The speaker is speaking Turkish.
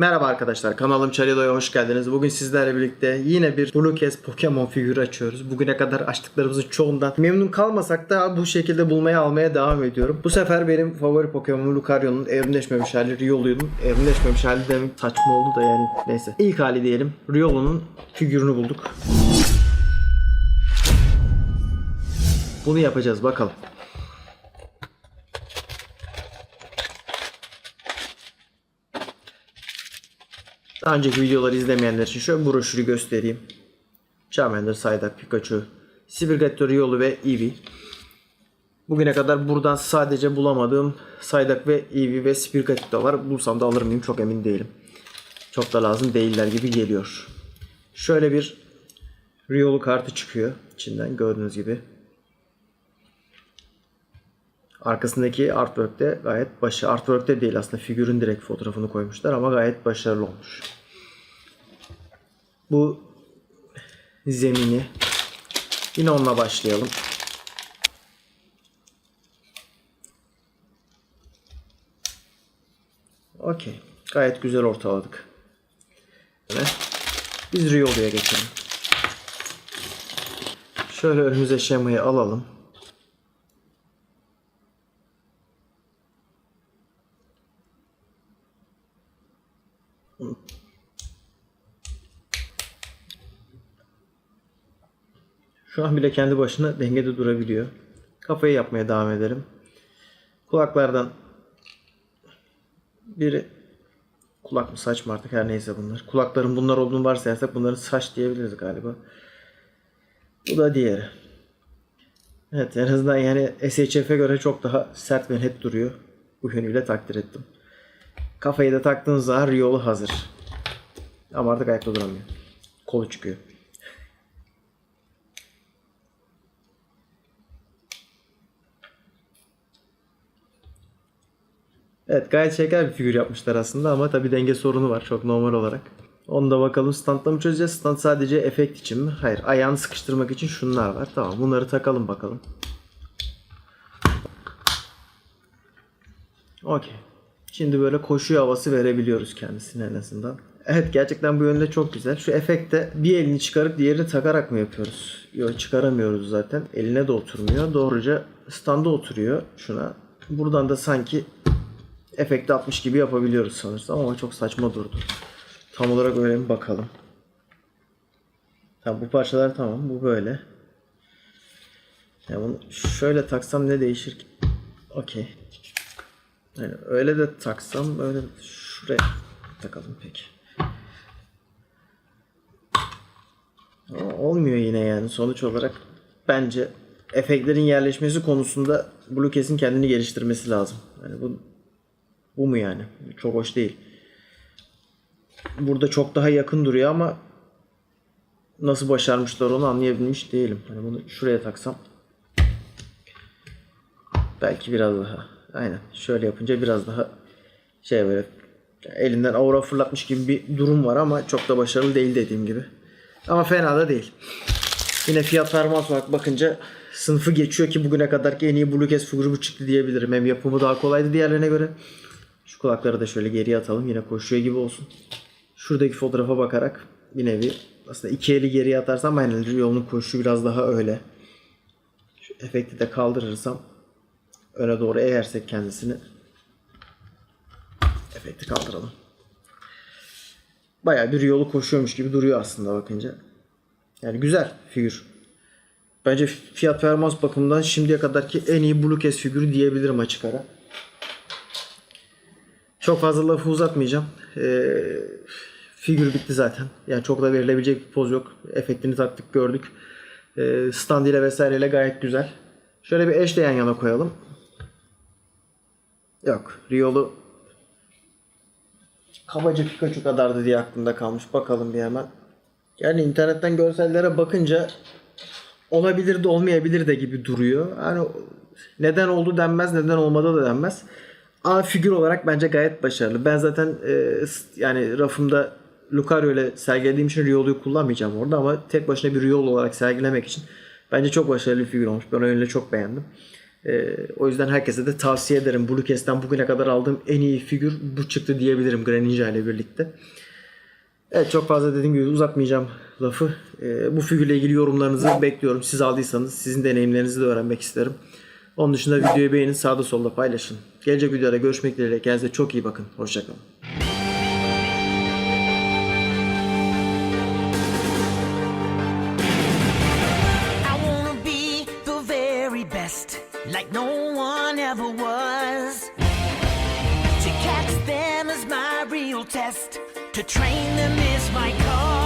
Merhaba arkadaşlar kanalım Charido'ya hoş geldiniz. Bugün sizlerle birlikte yine bir Blue Case Pokemon figürü açıyoruz. Bugüne kadar açtıklarımızın çoğundan memnun kalmasak da bu şekilde bulmaya almaya devam ediyorum. Bu sefer benim favori Pokemon'um Lucario'nun evrimleşmemiş hali Riolu'nun evrimleşmemiş hali demek saçma oldu da yani neyse. İlk hali diyelim Riolu'nun figürünü bulduk. Bunu yapacağız bakalım. Daha önceki videoları izlemeyenler için şöyle broşürü göstereyim. Charmander, Psyduck, Pikachu, Sprigatito, Riolu ve Eevee. Bugüne kadar buradan sadece bulamadığım Psyduck ve Eevee ve Sprigatito var. Bulsam da alır mıyım çok emin değilim. Çok da lazım değiller gibi geliyor. Şöyle bir Riolu kartı çıkıyor içinden gördüğünüz gibi. Arkasındaki artwork'te gayet başı artwork'te değil aslında figürün direkt fotoğrafını koymuşlar ama gayet başarılı olmuş. Bu zemini yine onunla başlayalım. Okey. Gayet güzel ortaladık. Evet. Biz Riolu'ya geçelim. Şöyle önümüze şemayı alalım. Şu an bile kendi başına dengede durabiliyor. Kafayı yapmaya devam edelim. Kulaklardan biri kulak mı saç mı artık her neyse bunlar. Kulakların bunlar olduğunu varsayarsak bunların saç diyebiliriz galiba. Bu da diğeri. Evet en azından yani SHF'e göre çok daha sert ve net duruyor. Bu yönüyle takdir ettim. Kafayı da taktığınız zaman Riolu hazır. Ama artık ayakta duramıyor. Kolu çıkıyor. Evet gayet şeker bir figür yapmışlar aslında ama tabi denge sorunu var çok normal olarak. Onu da bakalım standla mı çözeceğiz? Stand sadece efekt için mi? Hayır ayağını sıkıştırmak için şunlar var. Tamam bunları takalım bakalım. Okey. Şimdi böyle koşu havası verebiliyoruz kendisine en azından. Evet gerçekten bu yönde çok güzel. Şu efekte bir elini çıkarıp diğerini takarak mı yapıyoruz? Yok çıkaramıyoruz zaten. Eline de oturmuyor. Doğruca standa oturuyor şuna. Buradan da sanki efekti atmış gibi yapabiliyoruz sanırsam ama çok saçma durdu. Tam olarak öyle mi bakalım. Tamam bu parçalar tamam. Bu böyle. Ya bunu şöyle taksam ne değişir ki? Okey. Yani öyle de taksam böyle şuraya takalım peki. Ama olmuyor yine yani sonuç olarak bence efektlerin yerleşmesi konusunda Blue Case'in kendini geliştirmesi lazım. Yani bu bu mu yani? Çok hoş değil. Burada çok daha yakın duruyor ama nasıl başarmışlar onu anlayabilmiş değilim. Hani bunu şuraya taksam belki biraz daha aynen şöyle yapınca biraz daha şey böyle elinden aura fırlatmış gibi bir durum var ama çok da başarılı değil dediğim gibi. Ama fena da değil. Yine fiyat performans olarak bakınca sınıfı geçiyor ki bugüne kadarki en iyi Blue Case figürü bu çıktı diyebilirim. Hem yapımı daha kolaydı diğerlerine göre. Şu kulakları da şöyle geriye atalım. Yine koşuyor gibi olsun. Şuradaki fotoğrafa bakarak bir nevi aslında iki eli geriye atarsam aynen yolunun koşu biraz daha öyle. Şu efekti de kaldırırsam öne doğru eğersek kendisini efekti kaldıralım. Bayağı bir yolu koşuyormuş gibi duruyor aslında bakınca. Yani güzel figür. Bence fiyat performans bakımından şimdiye kadarki en iyi Blue figürü diyebilirim açık ara. Çok fazla lafı uzatmayacağım. Ee, figür bitti zaten. Yani çok da verilebilecek bir poz yok. Efektini taktık gördük. Ee, stand ile vesaireyle gayet güzel. Şöyle bir eş de yan yana koyalım. Yok. Riolu kabaca Pikachu kadardı diye aklımda kalmış. Bakalım bir hemen. Yani internetten görsellere bakınca olabilir de olmayabilir de gibi duruyor. Yani neden oldu denmez, neden olmadı da denmez. Ama figür olarak bence gayet başarılı. Ben zaten e, yani rafımda Lucario ile sergilediğim için Riolu'yu kullanmayacağım orada ama tek başına bir Riolu olarak sergilemek için bence çok başarılı bir figür olmuş. Ben o yönüyle çok beğendim. Ee, o yüzden herkese de tavsiye ederim. Blue Cast'ten bugüne kadar aldığım en iyi figür bu çıktı diyebilirim Greninja ile birlikte. Evet çok fazla dediğim gibi uzatmayacağım lafı. Ee, bu figürle ilgili yorumlarınızı bekliyorum. Siz aldıysanız sizin deneyimlerinizi de öğrenmek isterim. Onun dışında videoyu beğenin sağda solda paylaşın. Gelecek videoda görüşmek dileğiyle. Kendinize çok iyi bakın. Hoşçakalın. Like no one ever was. To catch them is my real test, to train them is my cause.